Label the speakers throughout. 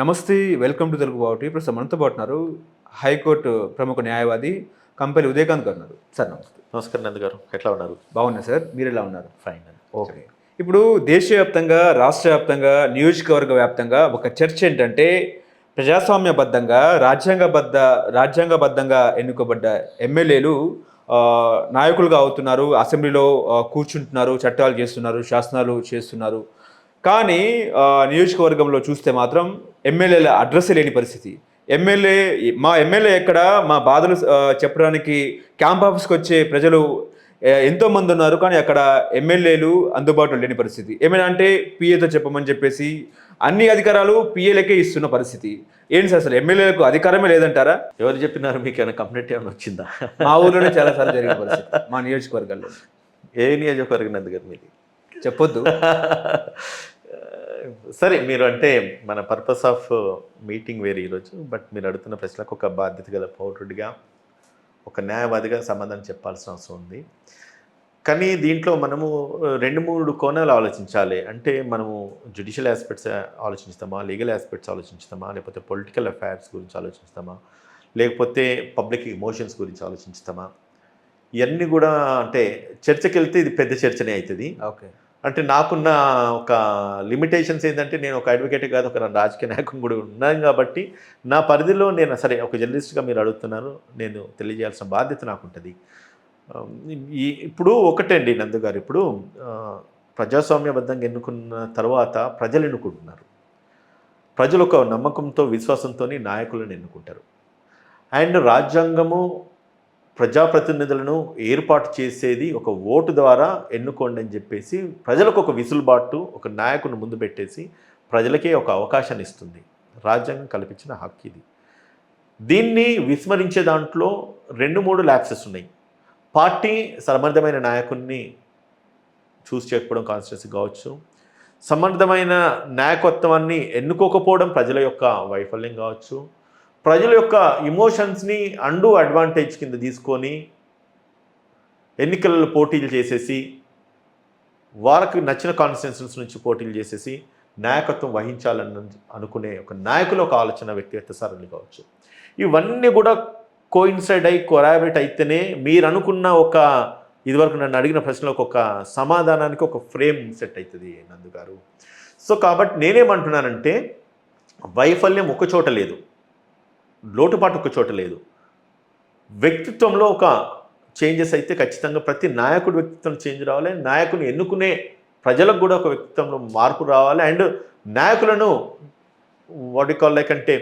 Speaker 1: నమస్తే welcome to Telugu బావటి ప్రస్తుతం మనతో పాటు ఉన్నారు హైకోర్టు ప్రముఖ న్యాయవాది కంపెనీ ఉదయకాంత్ గారు ఉన్నారు. సార్ నమస్తే.
Speaker 2: నమస్కారం నంద్ గారు. ఎట్లా ఉన్నారు?
Speaker 1: బాగున్నా సార్ మీరు ఎలా ఉన్నారు?
Speaker 2: Fine
Speaker 1: okay. ఇప్పుడు దేశవ్యాప్తంగా రాష్ట్ర వ్యాప్తంగా నియోజకవర్గ వ్యాప్తంగా ఒక చర్చ ఏంటంటే ప్రజాస్వామ్యబద్ధంగా రాజ్యాంగబద్ధ రాజ్యాంగబద్ధంగా ఎన్నుకోబడ్డ ఎమ్మెల్యేలు నాయకులుగా అవుతున్నారు. అసెంబ్లీలో కూర్చుంటున్నారు చట్టాలు చేస్తున్నారు శాసనాలు చేస్తున్నారు. కానీ నియోజకవర్గంలో చూస్తే మాత్రం ఎమ్మెల్యేల అడ్రస్ లేని పరిస్థితి. ఎమ్మెల్యే మా ఎమ్మెల్యే ఎక్కడ మా బాధలు చెప్పడానికి క్యాంప్ ఆఫీస్కి వచ్చే ప్రజలు ఏ, ఎంతో మంది ఉన్నారు కానీ అక్కడ ఎమ్మెల్యేలు అందుబాటులో లేని పరిస్థితి. ఏమైనా అంటే పిఏతో చెప్పమని చెప్పేసి అన్ని అధికారాలు పిఏలకే ఇస్తున్న పరిస్థితి. ఏంటి సార్ అసలు ఎమ్మెల్యేలకు అధికారమే లేదంటారా?
Speaker 2: ఎవరు చెప్పినారు మీకు ఏమైనా కంప్లైంట్ ఏమైనా వచ్చిందా?
Speaker 1: మా ఊర్లోనే చాలా సార్లు జరిగిన పరిస్థితి మా నియోజకవర్గాల్లో.
Speaker 2: ఏ నియోజకవర్గం గారు మీది?
Speaker 1: చెప్పొద్దు.
Speaker 2: సరే మీరు అంటే మన పర్పస్ ఆఫ్ మీటింగ్ వేరే ఈరోజు బట్ మీరు అడుగుతున్న ప్రశ్నలకు ఒక బాధ్యత గల పౌరుడిగా ఒక న్యాయవాదిగా సమాధానం చెప్పాల్సిన అవసరం ఉంది. కానీ దీంట్లో మనము రెండు మూడు కోణాలు ఆలోచించాలి. అంటే మనము జుడిషియల్ ఆస్పెక్ట్స్ ఆలోచిస్తామా లీగల్ ఆస్పెక్ట్స్ ఆలోచిస్తామా లేకపోతే పొలిటికల్ అఫైర్స్ గురించి ఆలోచిస్తామా లేకపోతే పబ్లిక్ ఎమోషన్స్ గురించి ఆలోచిస్తామా ఇవన్నీ కూడా అంటే చర్చకి వెళ్తే ఇది పెద్ద చర్చనే అవుతుంది
Speaker 1: ఓకే.
Speaker 2: అంటే నాకున్న ఒక లిమిటేషన్స్ ఏంటంటే నేను ఒక అడ్వకేట్ కాదు ఒక రాజకీయ నాయకం కూడా ఉన్నాను కాబట్టి నా పరిధిలో నేను సరే ఒక జర్నలిస్ట్గా మీరు అడుగుతున్నారు నేను తెలియజేయాల్సిన బాధ్యత నాకు ఉంటుంది ఈ ఇప్పుడు ఒకటండి నందు గారు ఇప్పుడు ప్రజాస్వామ్యబద్ధంగా ఎన్నుకున్న తర్వాత ప్రజలు ఎన్నుకుంటున్నారు. ప్రజలు ఒక నమ్మకంతో విశ్వాసంతో నాయకులను ఎన్నుకుంటారు. అండ్ రాజ్యాంగము ప్రజాప్రతినిధులను ఏర్పాటు చేసేది ఒక ఓటు ద్వారా ఎన్నుకోండి అని చెప్పేసి ప్రజలకు ఒక విసులుబాటు ఒక నాయకుని ముందు పెట్టేసి ప్రజలకే ఒక అవకాశాన్ని ఇస్తుంది. రాజ్యాంగం కల్పించిన హక్కు ఇది. దీన్ని విస్మరించే దాంట్లో రెండు మూడు ల్యాప్సెస్ ఉన్నాయి. పార్టీ సమర్థమైన నాయకుడిని చూస్ చేయకపోవడం కాన్స్టిట్యూన్సీ కావచ్చు. సమర్థమైన నాయకత్వాన్ని ఎన్నుకోకపోవడం ప్రజల యొక్క వైఫల్యం కావచ్చు. ప్రజల యొక్క ఇమోషన్స్ని అండూ అడ్వాంటేజ్ కింద తీసుకొని ఎన్నికలలో పోటీలు చేసేసి వారికి నచ్చిన కాన్స్టిట్యూన్సీస్ నుంచి పోటీలు చేసేసి నాయకత్వం వహించాలని అనుకునే ఒక నాయకుల ఒక ఆలోచన వ్యక్తిగత సరళి కావచ్చు. ఇవన్నీ కూడా కోయిన్సైడ్ అయి కొరాబరేట్ అయితేనే మీరు అనుకున్న ఒక ఇదివరకు నన్ను అడిగిన ప్రశ్నలకు ఒక సమాధానానికి ఒక ఫ్రేమ్ సెట్ అవుతుంది నందు గారు. సో కాబట్టి నేనేమంటున్నానంటే వైఫల్యం ఒక చోట లేదు. లోటుపాటు ఒక చోట లేదు. వ్యక్తిత్వంలో ఒక చేంజెస్ అయితే ఖచ్చితంగా ప్రతి నాయకుడు వ్యక్తిత్వం చేంజ్ రావాలి. నాయకుని ఎన్నుకునే ప్రజలకు కూడా ఒక వ్యక్తిత్వంలో మార్పు రావాలి. అండ్ నాయకులను వాటి కాల్ లైక్ అంటే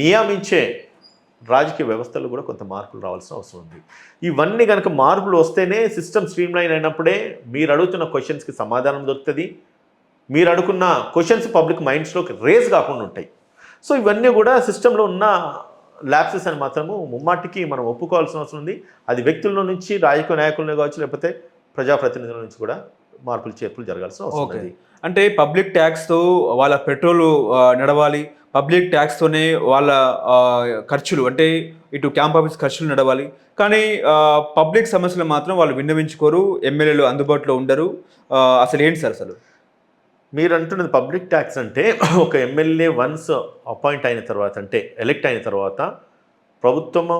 Speaker 2: నియమించే రాజకీయ వ్యవస్థలో కూడా కొంత మార్పులు రావాల్సిన అవసరం ఉంది. ఇవన్నీ కనుక మార్పులు వస్తేనే సిస్టమ్ స్ట్రీమ్ లైన్ అయినప్పుడే మీరు అడుగుతున్న క్వశ్చన్స్కి సమాధానం దొరుకుతుంది. మీరు అడుగున్న క్వశ్చన్స్ పబ్లిక్ మైండ్స్లోకి రేజ్ కాకుండా ఉంటాయి. సో ఇవన్నీ కూడా సిస్టంలో ఉన్న ల్యాప్సెస్ అని మాత్రము ముమ్మాటికి మనం ఒప్పుకోవాల్సిన అవసరం ఉంది. అది వ్యక్తుల నుంచి రాజకీయ నాయకులను కావచ్చు లేకపోతే ప్రజాప్రతినిధుల నుంచి కూడా మార్పులు చేర్పులు జరగాల్సిన అవసరం
Speaker 1: ఓకే.
Speaker 2: ఉంది.
Speaker 1: అంటే పబ్లిక్ ట్యాక్స్తో వాళ్ళ పెట్రోల్ నడవాలి. పబ్లిక్ ట్యాక్స్తోనే వాళ్ళ ఖర్చులు అంటే ఇటు క్యాంప్ ఆఫీస్ ఖర్చులు నడవాలి. కానీ పబ్లిక్ సమస్యలు మాత్రం వాళ్ళు విన్నవించుకోరు ఎమ్మెల్యేలు అందుబాటులో ఉండరు. అసలు ఏంటి సార్ అసలు?
Speaker 2: మీరు అంటున్నది పబ్లిక్ ట్యాక్స్ అంటే ఒక ఎమ్మెల్యే వన్స్ అపాయింట్ అయిన తర్వాత అంటే ఎలెక్ట్ అయిన తర్వాత ప్రభుత్వము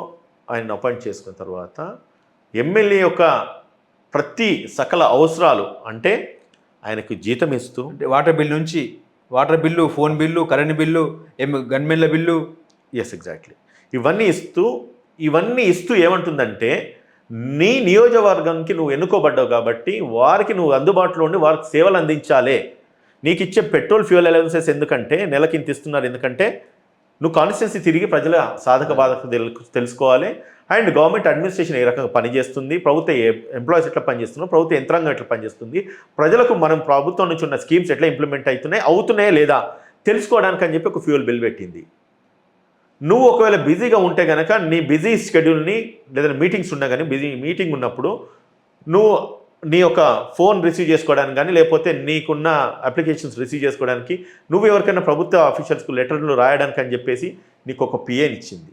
Speaker 2: ఆయన అపాయింట్ చేసుకున్న తర్వాత ఎమ్మెల్యే యొక్క ప్రతి సకల అవసరాలు అంటే ఆయనకు జీతం ఇస్తూ
Speaker 1: అంటే వాటర్ బిల్ నుంచి water bill phone bill current bill M గన్మెన్ల bill.
Speaker 2: Yes exactly ఇవన్నీ ఇస్తూ ఇవన్నీ ఇస్తూ ఏమంటుందంటే నీ నియోజకవర్గానికి నువ్వు ఎన్నుకోబడ్డావు కాబట్టి వారికి నువ్వు అందుబాటులో ఉండి వారికి సేవలు అందించాలే. నీకు ఇచ్చే పెట్రోల్ ఫ్యూయల్ అలవెన్సెస్ ఎందుకంటే నెలకి ఇంత ఇస్తున్నారు ఎందుకంటే నువ్వు కాన్స్టిట్యున్సీ తిరిగి ప్రజల సాధక బాధక తెలు- తెలుసుకోవాలి. అండ్ గవర్నమెంట్ అడ్మినిస్ట్రేషన్ ఏ రకంగా పనిచేస్తుంది ప్రభుత్వ ఎంప్లాయీస్ ఎట్లా పనిచేస్తున్నారు ప్రభుత్వ యంత్రాంగం ఎట్లా పనిచేస్తుంది ప్రజలకు మనం ప్రభుత్వం నుంచి ఉన్న స్కీమ్స్ ఎట్లా ఇంప్లిమెంట్ అవుతున్నాయి అవుతున్నాయా లేదా? తెలుసుకోవడానికి అని చెప్పి ఒక ఫ్యూయల్ బిల్ పెట్టింది. నువ్వు ఒకవేళ బిజీగా ఉంటే కనుక నీ బిజీ షెడ్యూల్ని లేదా మీటింగ్స్ ఉన్నా కానీ బిజీ మీటింగ్ ఉన్నప్పుడు నువ్వు నీ యొక్క ఫోన్ రిసీవ్ చేసుకోవడానికి కానీ లేకపోతే నీకున్న అప్లికేషన్స్ రిసీవ్ చేసుకోవడానికి నువ్వు ఎవరికైనా ప్రభుత్వ ఆఫీషియల్స్కు లెటర్లు రాయడానికి అని చెప్పేసి నీకు ఒక పిఏని ఇచ్చింది.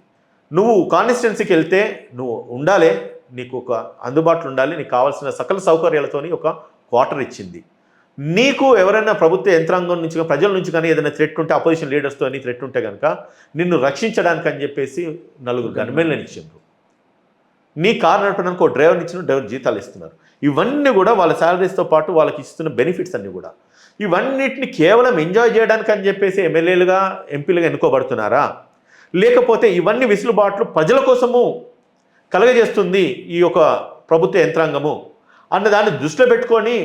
Speaker 2: నువ్వు కాన్స్టిట్యున్సీకి వెళ్తే నువ్వు ఉండాలి నీకు ఒక అందుబాటులో ఉండాలి నీకు కావాల్సిన సకల సౌకర్యాలతోని ఒక క్వార్టర్ ఇచ్చింది. నీకు ఎవరైనా ప్రభుత్వ యంత్రాంగం నుంచి కానీ, ప్రజల నుంచి కానీ ఏదైనా థ్రెట్ ఉంటే అపోజిషన్ లీడర్స్తో అని థ్రెట్ ఉంటే కనుక నిన్ను రక్షించడానికి అని చెప్పేసి నలుగురు గన్మెన్లను ఇచ్చిండ్రు. నీ కార్ నడపడానికి ఒక డ్రైవర్ని ఇచ్చిన డ్రైవర్ జీతాలు ఇస్తున్నారు. ఇవన్నీ కూడా వాళ్ళ శాలరీస్తో పాటు వాళ్ళకి ఇస్తున్న బెనిఫిట్స్ అన్నీ కూడా. ఇవన్నిటిని కేవలం ఎంజాయ్ చేయడానికి అని చెప్పేసి ఎమ్మెల్యేలుగా ఎంపీలుగా ఎన్నుకోబడుతున్నారా? లేకపోతే ఇవన్నీ వెసులుబాట్లు ప్రజల కోసము కలగజేస్తుంది ఈ యొక్క ప్రభుత్వ యంత్రాంగము? అన్న దాన్ని దృష్టిలో పెట్టుకొని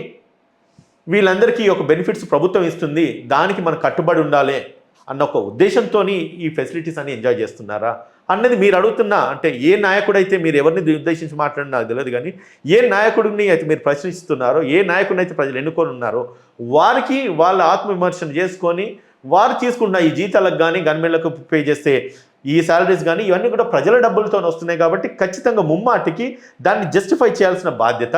Speaker 2: వీళ్ళందరికీ ఈ యొక్క బెనిఫిట్స్ ప్రభుత్వం ఇస్తుంది. దానికి మనం కట్టుబడి ఉండాలి. అన్న ఒక ఉద్దేశంతో ఈ ఫెసిలిటీస్ అన్ని ఎంజాయ్ చేస్తున్నారా? అన్నది మీరు అడుగుతున్న అంటే ఏ నాయకుడైతే మీరు ఎవరిని ఉద్దేశించి మాట్లాడిన నాకు తెలియదు కానీ ఏ నాయకుడిని అయితే మీరు ప్రశ్నిస్తున్నారో ఏ నాయకుడిని అయితే ప్రజలు ఎన్నుకొని ఉన్నారో వారికి వాళ్ళ ఆత్మవిమర్శన చేసుకొని వారు తీసుకున్న ఈ జీతాలకు కానీ గన్మెన్లకు పే చేస్తే ఈ శాలరీస్ కానీ ఇవన్నీ కూడా ప్రజల డబ్బులతో వస్తున్నాయి కాబట్టి ఖచ్చితంగా ముమ్మాటికి దాన్ని జస్టిఫై చేయాల్సిన బాధ్యత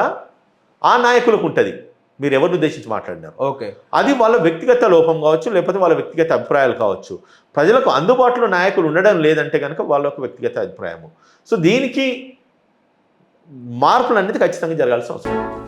Speaker 2: ఆ నాయకులకు ఉంటుంది. మీరు ఎవరిని ఉద్దేశించి మాట్లాడినారు?
Speaker 1: ఓకే.
Speaker 2: అది వాళ్ళ వ్యక్తిగత లోపం కావచ్చు లేకపోతే వాళ్ళ వ్యక్తిగత అభిప్రాయాలు కావచ్చు. ప్రజలకు అందుబాటులో నాయకులు ఉండడం లేదంటే కనుక వాళ్ళ యొక్క వ్యక్తిగత అభిప్రాయము. సో దీనికి మార్పులు అనేది ఖచ్చితంగా జరగాల్సిన అవసరం.